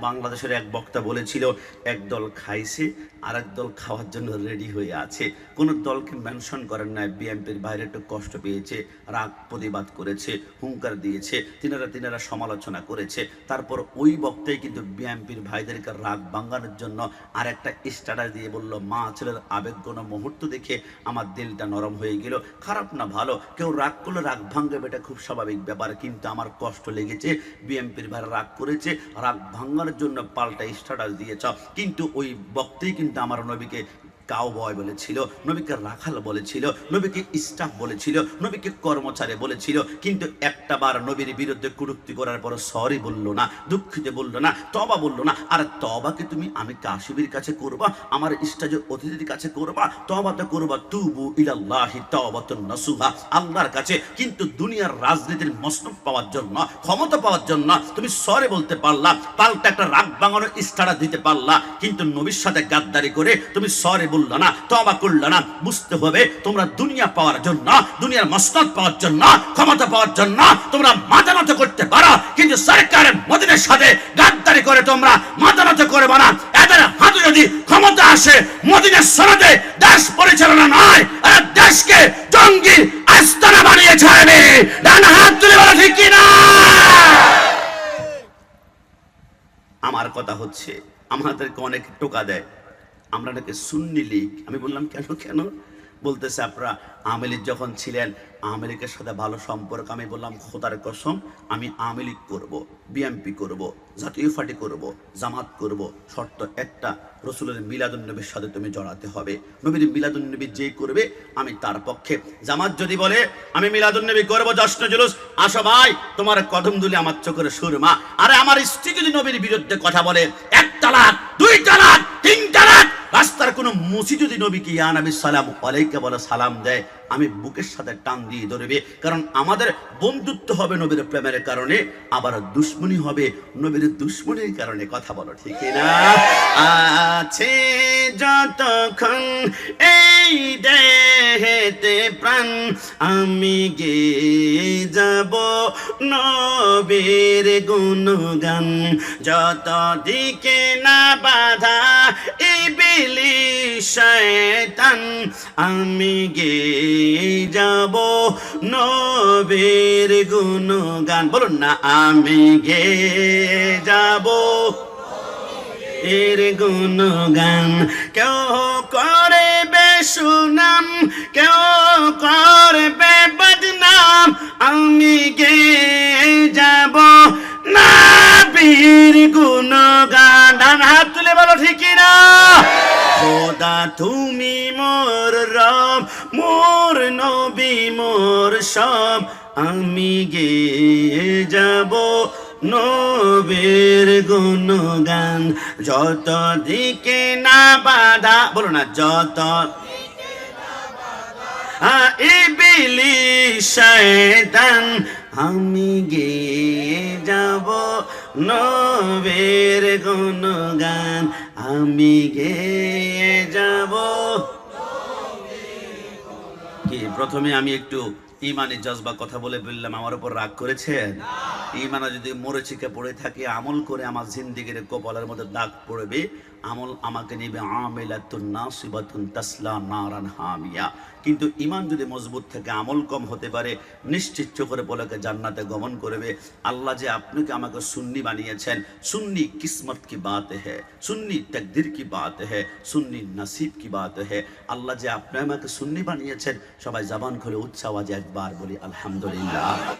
বাংলাদেশের এক বক্তা বলেছিল, এক দল খাইছে আর এক দল খাওয়ার জন্য রেডি হয়ে আছে। কোনো দলকে মেনশন করেন না বিএনপির বাইরে একটু কষ্ট পেয়েছে, রাগ প্রতিবাদ করেছে, হুঙ্কার দিয়েছে, তিনারা তিনারা সমালোচনা করেছে। তারপর ওই বক্তাই কিন্তু বিএনপির ভাইদেরকে রাগ ভাঙানোর জন্য আর একটা স্ট্যাটাস দিয়ে বলল, মা, ছেলের আবেগগণ মুহূর্ত দেখে আমার দিলটা নরম হয়ে গেল। খারাপ না, ভালো। কেউ রাগ করলে রাগ ভাঙবে এটা খুব স্বাভাবিক ব্যাপার। কিন্তু আমার কষ্ট লেগেছে, বিএনপির ভাইরা রাগ করেছে, রাগ ভাঙানোর জন্য পাল্টা স্ট্যাটাস দিয়েছ কিন্তু ওই বক্তেই কিন্তু আমার নবীকে কাউ বয় বলেছিল, নবীকে রাখাল বলেছিল, নবীকে স্টাফ বলেছিল, নবীকে কর্মচারী বলেছিল, কিন্তু একটা বার নবীর বিরুদ্ধে কুরুক্তি করার পর সরি বলল না, দুঃখিত বলল না তবা বলল না, আর তবাকে তুমি? আমি কাশিবির কাছে করবা? আমার ইষ্টাজ অতিথির কাছে করবা? তবা তো করবা, তুবু ইলাল্লাহি তওবাতুন নাসুহা, আল্লাহর কাছে, কিন্তু দুনিয়ার রাজনীতির মসনব পাওয়ার জন্য, ক্ষমতা পাওয়ার জন্য তুমি সরে বলতে পারলা, পাল্টা একটা রাগ ভাঙানোর ইস্তারা দিতে পারলা, কিন্তু নবীর সাথে গাদ্দারি করে তুমি সরে বলল না তবা করল না, বুঝতে হবে তোমরা দুনিয়া পাওয়ার জন্য, দুনিয়ার পাওয়ার জন্য, ক্ষমতা পাওয়ার জন্য তোমরা মাতানত করতে পারো, কিন্তু সরকারের মদিনের সাথে গাদ্দারি করে তোমরা করবে না। এদের হাতে যদি ক্ষমতা আসে, মদিনের দেশ পরিচালনা নয় আর দেশকে জঙ্গি আস্তানা বানিয়ে ছাড়বে ডান হাত তুলে বলা ঠিক কিনা আমার কথা হচ্ছে, আমাদেরকে অনেক টোকা দেয়। আমরা নাকি সুন্নি লীগ। আমি বললাম, কেন কেন? বলতেছে আপনারা আমেলিক যখন ছিলেন আমেরিকার সাথে ভালো সম্পর্ক, আমি বললাম, খোদার কসম, আমি আমেলিক করব বিএমপি করব, জাতীয় পার্টি করব, জামাত করব, শর্ত একটা, রসুলের মিলাদুন্নবীর সাথে তুমি জড়াতে হবে। নবীর মিলাদুন্নবী যেই করবে, আমি তার পক্ষে। জামাত যদি বলে, আমি মিলাদুন্নবী করব, জশ্ন জুলুস, আসো ভাই, তোমার কদম দুলি আমার চোখের সুরমা। আরে আমার স্ত্রী যদি নবীর বিরুদ্ধে কথা বলে, এক তালাক, দুই তালাক, তিন তালাক রাস্তার কোনো মুসি যদি নবীকে, ইয়া নবী সালাম আলাইকে বলে সালাম দেয়, আমি বুকের সাথে টান দিয়ে ধরবে। কারণ আমাদের বন্ধুত্ব হবে নবীর প্রেমের কারণে, আবার দুশ্মনী হবে নবীর দুশ্মনীর কারণে। কথা বলো, ঠিক না? আছে যতক্ষণ এই দেহেতে প্রাণ, আমি গে যাব নবীর গুণগান। যত দিকে না বাধা এই বিলি শয়তান, আমি গে যাব নবীর গুণগান। বলুন না, আমি গে যাব এর গুণগান। কেউ সুনাম, কেউ করবে বদনাম, আমি গে যাব। না বীর গুণগান, ডান হাত তুলে বলো, ঠিক না? খোদা, তুমি মোর রব, মোর নবী, মোর সব, আমি গে যাব। নবীর গুণগান, যত দিকে না বাধা, বলো না, যত শয়তান আমি গে যাব নবীর গুণগান, আমি গে যাব কি? প্রথমে আমি একটু ইমানি জজবা কথা বলে বললাম, আমার উপর রাগ করেছেন? ইমানা যদি মরেচিকে পড়ে থাকে, আমল করে আমার জিন্দিগির কপালের মধ্যে দাগ পড়বে, আমল আমাকে নেবে আমেলাতুন নাসিবাতুন তাসলা নারান হামিয়া। কিন্তু ইমান যদি মজবুত থাকে, আমল কম হতে পারে, নিশ্চিত করে বলেকে জান্নাতে গমন করবে। আল্লাহ যে আপনাকে আমাকে সুন্নি বানিয়েছেন, সুন্নি কিসমত কি বাত হ্যাঁ সুন্নি তকদির কি বাত হ্যাঁ সুন্নি নসিব কি বাত হ্যাঁ আল্লাহ যে আপনি আমাকে সুন্নি বানিয়েছেন, সবাই জবান খুলে উচ্চ আওয়াজে একবার বলি, আলহামদুলিল্লাহ।